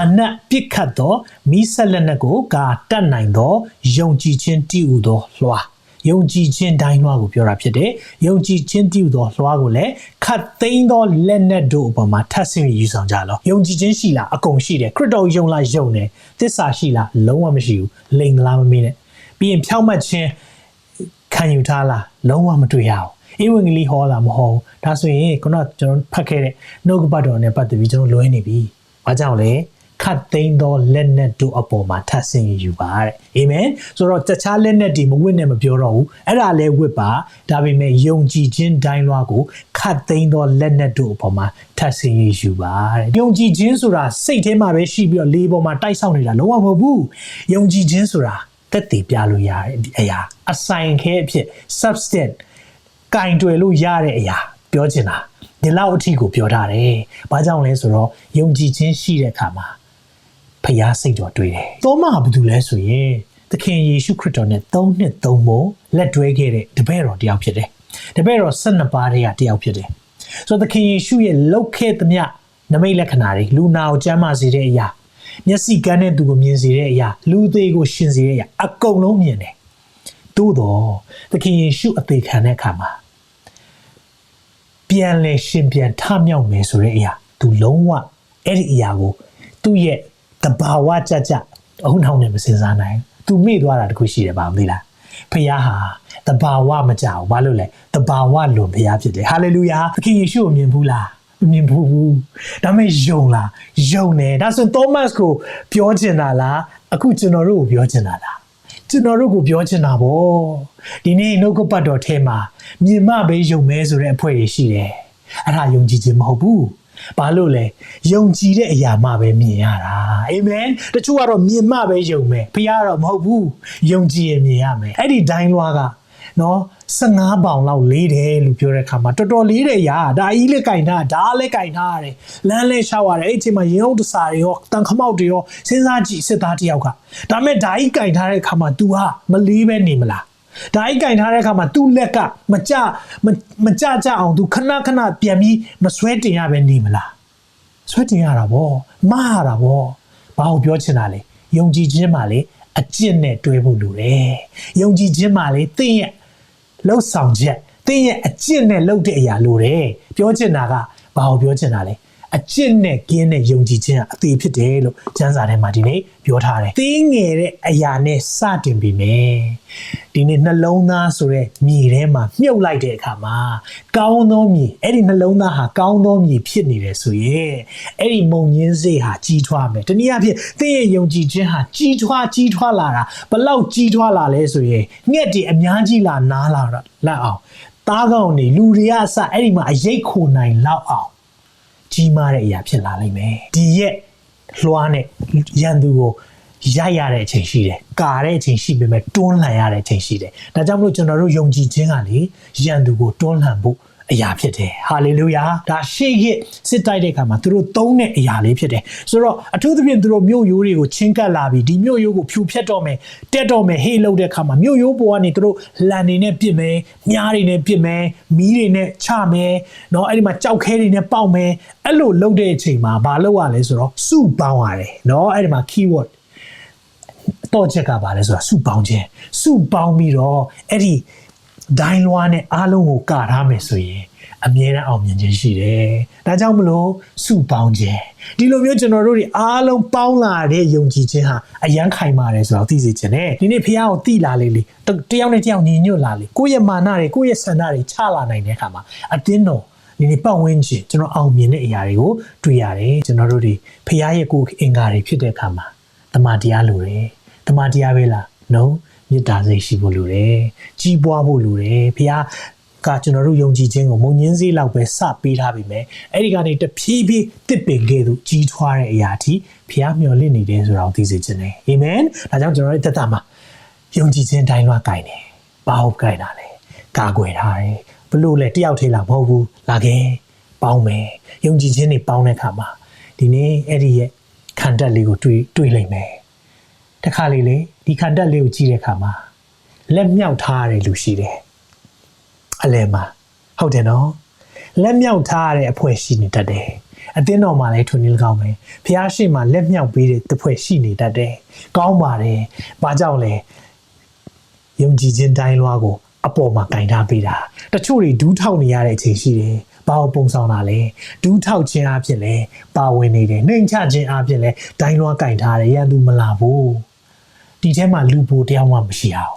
မာနပြစ်ခတ်သောမိဆက်လက်နက်ကိုကာတတ်နိုင်သောယုံကြည်ခြင်းတည်ဟူသောလွှာယုံကြည်ခြင်းတိုင်းလွှာကိုပြောတာဖြစ်တယ်။ယုံကြည်ခြင်းတည်ဟူသောလွှာကိုလည်းခတ်သိမ်းသောလက်နက်တို့အပေါ်မှာထပ်ဆင့်ယူဆောင်ကြလော။ယုံကြည်ခြင်းရှိလားအကုန်ရှိတယ်။ခရစ်တော်ယုံလားယုံတယ်။သစ္စာရှိလားလုံးဝမရှိဘူး။လိမ်လားမမင်းနဲ့။ပြီးရင်ဖြောင့်မတ်ခြင်းခံယူထားလားလုံးဝမတွေ့ရအောင်။ဧဝံဂေလိဟောတာမဟုတ်ဘူး။ဒါဆိုရင်ခုနကကျွန်တော်ဖတ်ခဲ့တဲ့နှုတ်ကပတ်တော်နဲ့ပတ်သက်ပြီးကျွန်တော်လွဲနေပြီ။ဘာကြောင့်လဲ ခတ်သိမ်းသောလက်နက်တို့အပေါ်မှာထပ်ဆင့်ယူပါတဲ့အာမင်ဆိုတော့တခြားလက်နက်တွေမဝစ်နဲ့မပြောတော့ဘူးအဲ့ဒါလည်းဝစ်ပါဒါပေမဲ့ယုံကြည်ခြင်းတိုင်းလွှားကိုခတ်သိမ်းသောလက်နက်တို့အပေါ်မှာထပ်ဆင့်ယူပါတဲ့ယုံကြည်ခြင်းဆိုတာစိတ်ထဲမှာပဲရှိပြီးတော့လေပေါ်မှာတိုက်ဆောက်နေတာလုံးဝမဟုတ်ဘူးယုံကြည်ခြင်းဆိုတာတက်တည်ပြလို့ရတဲ့အရာအဆိုင်ခဲအဖြစ် substance ကင်တွယ်လို့ရတဲ့အရာပြောချင်တာဒီလောက်အထိကိုပြောထားတယ်။ဘာကြောင့်လဲဆိုတော့ယုံကြည်ခြင်းရှိတဲ့အခါမှာ ဖျားစိတ်တော်တွေ့တယ်။သောမဟာဘာတူလဲဆိုရင်သခင်ယေရှုခရစ်တော်နဲ့၃နှစ်၃ပုံလက်တွဲခဲ့တဲ့တပည့်တော်တယောက်ဖြစ်တယ်။တပည့်တော်၁၂ပါးတည်းကတယောက်ဖြစ်တယ်။ဆိုတော့သခင်ယေရှုရဲ့လှုပ်ခဲ့သမျှနမိတ်လက္ခဏာတွေလူနာကိုကျမ်းမာစေတဲ့အရာမျက်စိကန်းတဲ့သူကိုမြင်စေတဲ့အရာလူသေးကိုရှင်စေတဲ့အရာအကုန်လုံးမြင်တယ်။သို့တော့သခင်ယေရှုအသေးခံတဲ့အခါမှာပြန်လဲရှင်ပြန်ထမြောက်မယ်ဆိုတဲ့အရာသူလုံးဝအဲ့ဒီအရာကိုသူ့ရဲ့ တဘာဝကြကြအုံနောက်နဲ့မစင်စားနိုင်သူမေ့သွားတာတခုရှိတယ်ပါမသိလားဖခင်ဟာတဘာဝမကြောက်ဘာလို့လဲတဘာဝလွန်ဖခင်ဖြစ်တယ်ဟာလေလုယာသခင်ယေရှုကိုမြင်ဘူးလားမမြင်ဘူးဒါမဲ့ယုံလားယုံတယ်ဒါဆိုသောမတ်ကိုပြောချင်တာလားအခုကျွန်တော်တို့ကိုပြောချင်တာလားကျွန်တော်တို့ကိုပြောချင်တာဗောဒီနေ့နှုတ်ကပတ်တော်ထဲမှာမြင်မပဲယုံမဲဆိုတဲ့အဖွဲ့တွေရှိတယ်အဲ့ဒါယုံကြည်ခြင်းမဟုတ်ဘူး ဘာလို့လဲယုံကြည်တဲ့အရာမှပဲမြင်ရတာအာမင်တချို့ကတော့မြင်မှပဲယုံမယ်ဖခင်ကတော့မဟုတ်ဘူးယုံကြည်ရင်မြင်ရမယ်အဲ့ဒီဒိုင်းလွားကနော်15ပေါင်လောက်လေးတယ်လို့ပြောတဲ့အခါမှာတော်တော်လေးတယ်ရာဒါကြီးလည်းကင်ထားဒါလည်းကင်ထားရတယ်လမ်းလည်းရှောက်ရတယ်အဲ့ဒီအချိန်မှာရင်ဟုတ်တစားတွေရောတန်ခမောက်တွေရောစဉ်းစားကြည့်စစ်သားတယောက်ကဒါမဲ့ဒါကြီးကင်ထားတဲ့အခါမှာ तू ဟာမလေးပဲနေမလား ဒါအိတ်ကင်ထားတဲ့အခါမှာသူ့လက်ကမကြမကြကြအောင်သူခဏခဏပြန်ပြီးမဆွဲတင်ရပဲနေမလားဆွဲတင်ရတာဗောမရတာဗောဘာကိုပြောချင်တာလဲယုံကြည်ခြင်းမှာလေအကျင့်နဲ့တွဲဖို့လိုတယ်ယုံကြည်ခြင်းမှာလေသင်ရဲ့လှုပ်ဆောင်ချက်သင်ရဲ့အကျင့်နဲ့လှုပ်တဲ့အရာလိုတယ်ပြောချင်တာကဘာကိုပြောချင်တာလဲ အကျင့်နဲ့ကင်းတဲ့ယုံကြည်ခြင်းအသေးဖြစ်တယ်လို့ကျမ်းစာထဲမှာဒီနေ့ပြောထားတယ်။သေးငယ်တဲ့အရာနဲ့စတင်ပြီမယ်။ဒီနေ့နှလုံးသားဆိုတဲ့မြေထဲမှာမြုပ်လိုက်တဲ့အခါမှာကောင်းသောမြေအဲ့ဒီနှလုံးသားဟာကောင်းသောမြေဖြစ်နေတယ်ဆိုရင်အဲ့ဒီမုံညင်းစိတ်ဟာကြီးထွားမယ်။တနည်းအားဖြင့်သင်ရဲ့ယုံကြည်ခြင်းဟာကြီးထွားကြီးထွားလာတာဘလောက်ကြီးထွားလာလဲဆိုရင်ငှက်တွေအများကြီးလာနားလာတော့လက်အောင်သားကောင်းနေလူတွေကအစအဲ့ဒီမှာအရေးခိုနိုင်လောက်အောင် ကြီးမားတဲ့အရာဖြစ်လာလိမ့်မယ်ဒီရက်လွှားနဲ့ရန်သူကိုရိုက်ရတဲ့အချိန်ရှိတယ်။ကာတဲ့အချိန်ရှိပေမဲ့တွန်းလှန်ရတဲ့အချိန်ရှိတယ်။ဒါကြောင့်မလို့ကျွန်တော်တို့ယုံကြည်ခြင်းကလေရန်သူကိုတွန်းလှန်ဖို့ အရာဖြစ်တယ်။ဟာလေလုယာ။ဒါရှေ့ရစစ်တိုက်တဲ့အခါမှာသူတို့သုံးတဲ့အရာလေးဖြစ်တယ်။ဆိုတော့အထူးသဖြင့်သူတို့မြို့ရိုးတွေကိုချင်းကပ်လာပြီးဒီမြို့ရိုးကိုဖြူဖြတ်တော့မယ်။တက်တော့မယ်ဟေးလုပ်တဲ့အခါမှာမြို့ရိုးပေါ်ကနေသူတို့လန်နေနဲ့ပြစ်မယ်။မြားတွေနဲ့ပြစ်မယ်။မီးတွေနဲ့ချမယ်။เนาะအဲ့ဒီမှာကြောက်ခဲတွေနဲ့ပေါက်မယ်။အဲ့လိုလုပ်တဲ့အချိန်မှာဘာလုပ်ရလဲဆိုတော့စုပေါင်းရတယ်။เนาะအဲ့ဒီမှာ keyword တော့ချက်ကပါလဲဆိုတာစုပေါင်းခြင်းစုပေါင်းပြီးတော့အဲ့ဒီ ဒိုင်းလွားနဲ့အားလုံးကိုကထားမယ်ဆိုရင်အမြဲတမ်းအောင်မြင်ခြင်းရှိတယ်။ဒါကြောင့်မလို့စုပေါင်းခြင်းဒီလိုမျိုးကျွန်တော်တို့တွေအားလုံးပေါင်းလာတဲ့ယုံကြည်ခြင်းဟာအယံခိုင်မာတယ်ဆိုတော့သိစေခြင်းနဲ့ဒီနေ့ဖះကိုတိလာလေလေတယောက်နဲ့တယောက်ညီညွတ်လာလေကိုယ့်ရဲ့မာနတွေကိုယ့်ရဲ့ဆန္ဒတွေချလာနိုင်တဲ့အခါမှာအတင်းတော်ဒီနေ့ပတ်ဝန်းကျင်ကျွန်တော်အောင်မြင်တဲ့အရာတွေကိုတွေ့ရတယ်ကျွန်တော်တို့ဒီဖះရဲ့ကိုယ်အင်္ဂါတွေဖြစ်တဲ့အခါမှာတမန်တရားလိုတယ်တမန်တရားပဲလား no မေတ္တာစိတ်ရှိဖို့လိုတယ်ကြီးပွားဖို့လိုတယ်ဖះကကျွန်တော်တို့ယုံကြည်ခြင်းကိုမုံညင်းစေးလောက်ပဲစပေးထားပြီမယ်အဲ့ဒီကနေတဖြည်းဖြည်းတစ်ပင်ကဲ့သို့ကြီးထွားတဲ့အရာထိဖះမျှော်လင့်နေတယ်ဆိုတာကိုသိစေခြင်းနဲ့အာမင်ဒါကြောင့်ကျွန်တော်တို့တက်တာမှာယုံကြည်ခြင်းတိုင်းလွှားကြိုင်တယ်ဘာဟုတ်ကြိုင်တာလဲကာကွယ်ထားတယ်ဘလို့လဲတယောက်ထေးလာမဟုတ်ဘူးလာခဲ့ပေါင်းမယ်ယုံကြည်ခြင်းတွေပေါင်းတဲ့အခါမှာဒီနေ့အဲ့ဒီရဲ့ခံတက်လေးကိုတွေးတွေးလိုက်မယ်တခါလေလေ ဒီခံတက်လေးကိုကြည့်တဲ့အခါမှာလက်မြောက်ထားရတဲ့လူရှိတယ်အလဲမှာဟုတ်တယ်နော်လက်မြောက်ထားရတဲ့အဖွဲ့ရှိနေတတ်တယ်အသင်းတော်မှာလည်းထွန်းနေလကောင်းပဲဖះရှိမှလက်မြောက်ပေးတဲ့တစ်ဖွဲ့ရှိနေတတ်တယ်ကောင်းပါတယ်ဘာကြောင့်လဲယုံကြည်ခြင်းတိုင်းလွှားကိုအပေါ်မှာကင်ထားပေးတာတချို့တွေဒူးထောက်နေရတဲ့အချိန်ရှိတယ်ဘာကိုပုံဆောင်တာလဲဒူးထောက်ခြင်းအဖြစ်လဲပါဝင်နေတယ်နှိမ်ချခြင်းအဖြစ်လဲဒိုင်းလွှားကင်ထားတယ်ရန်သူမလာဘူး ဒီထဲမှာလူပိုတယောက်မှမရှိအောင်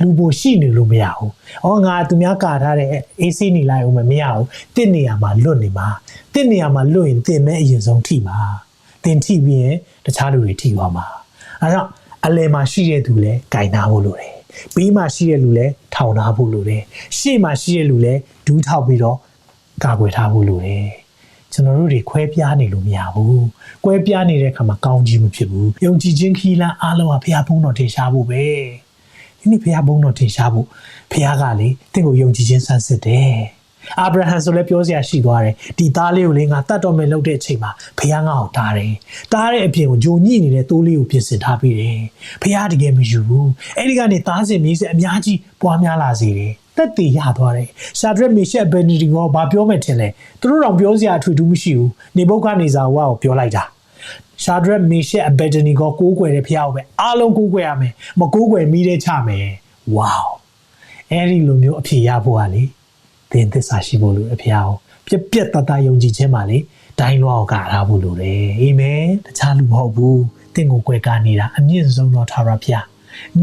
လူပိုရှိနေလို့မရဘူး။အော်ငါသူများကာထားတဲ့အေးဆေးနေလိုက်အောင်မမရဘူး။တင့်နေရာမှာလွတ်နေမှာ။တင့်နေရာမှာလွတ်ရင်တင်မဲ့အရင်ဆုံးထိမှာ။တင်ထိပြီးရင်တခြားလူတွေထိသွားမှာ။အဲဒါကြောင့်အလယ်မှာရှိတဲ့သူလည်းဂိုင်နာဖို့လိုတယ်။ဘေးမှာရှိတဲ့လူလည်းထောင်ထားဖို့လိုတယ်။ရှေ့မှာရှိတဲ့လူလည်းဒူးထောက်ပြီးတော့ကာကွယ်ထားဖို့လိုတယ်။ ကျွန်တော်တို့တွေခွဲပြားနေလို့မရဘူး။ကွဲပြားနေတဲ့အခါမှာကောင်းကြီးမဖြစ်ဘူး။ယုံကြည်ခြင်းခီးလန်းအားလုံးကဖျားဖုံးတော်ထင်ရှားဖို့ပဲ။ဒီနေ့ဖះဘုန်းတော်ထင်ရှားဖို့ဖះကလေတင့်ကိုယုံကြည်ခြင်းဆန်းစစ်တယ်အာဗြဟံဆိုလည်းပြောစရာရှိသွားတယ်ဒီသားလေးကိုလေငါတတ်တော်မယ်လုပ်တဲ့အချိန်မှာဖះငါ့ကိုတားတယ်တားတဲ့အပြင်ကိုဂျုံညိနေတဲ့တိုးလေးကိုပြင်ဆင်ထားပြီးတယ်ဖះတကယ်မယူဘူးအဲ့ဒီကနေသားစင်မြေးစင်အများကြီးပွားများလာစေတယ် တက်တည်ရသွားတယ်ရှာဒရက်မေရှက်ဘယ်နီဒီကိုဘာပြောမယ်ထင်လဲသူတို့တော့ပြောစရာအထွေထူးမရှိဘူးနေဘုတ်ကနေစာဝါကိုပြောလိုက်တာရှာဒရက်မေရှက်အဘက်ဒနီကိုကိုးကွယ်တဲ့ဖះကိုပဲအားလုံးကိုးကွယ်ရမယ်မကိုးကွယ်မိတဲ့ချမယ်ဝေါအဲ့ဒီလိုမျိုးအဖြေရဖို့ကလေသင်သစ္စာရှိဖို့လိုအဖះကိုပြက်ပြက်တတ်တယုံကြည်ခြင်းပါလေဒိုင်းလွားကိုကထားဖို့လိုတယ်အာမင်တခြားလူမဟုတ်ဘူးသင်ကိုကွယ်ကားနေတာအမြင့်ဆုံးသောထာဝရဖះ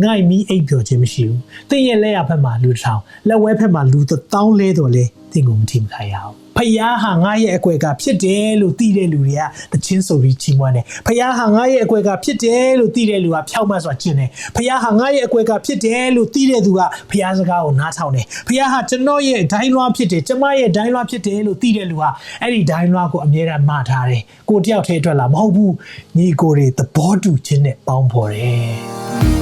ငိုက်မီအိပ်ပျော်ခြင်းမရှိဘူးသင်ရဲ့လက်ရဖက်မှာလူတစ်ထောင်လက်ဝဲဖက်မှာလူတစ်တောင်းလဲတော်လဲသင်ကိုမထိမခိုင်ရအောင်ဖယားဟာငါရဲ့အကွယ်ကဖြစ်တယ်လို့သိတဲ့လူတွေကတချင်းဆိုပြီးချီးမွမ်းတယ်ဖယားဟာငါရဲ့အကွယ်ကဖြစ်တယ်လို့သိတဲ့လူကဖြောက်မှတ်စွာကျင့်တယ်ဖယားဟာငါရဲ့အကွယ်ကဖြစ်တယ်လို့သိတဲ့သူကဖယားစကားကိုနားထောင်တယ်ဖယားဟာကျွန်တော်ရဲ့ဒိုင်းလွှားဖြစ်တယ်ကျမရဲ့ဒိုင်းလွှားဖြစ်တယ်လို့သိတဲ့လူကအဲ့ဒီဒိုင်းလွှားကိုအမြဲတမ်းမှားထားတယ်ကိုတယောက်တည်းအတွက်လားမဟုတ်ဘူးညီကိုတွေသဘောတူခြင်းနဲ့ပေါင်းဖော်တယ်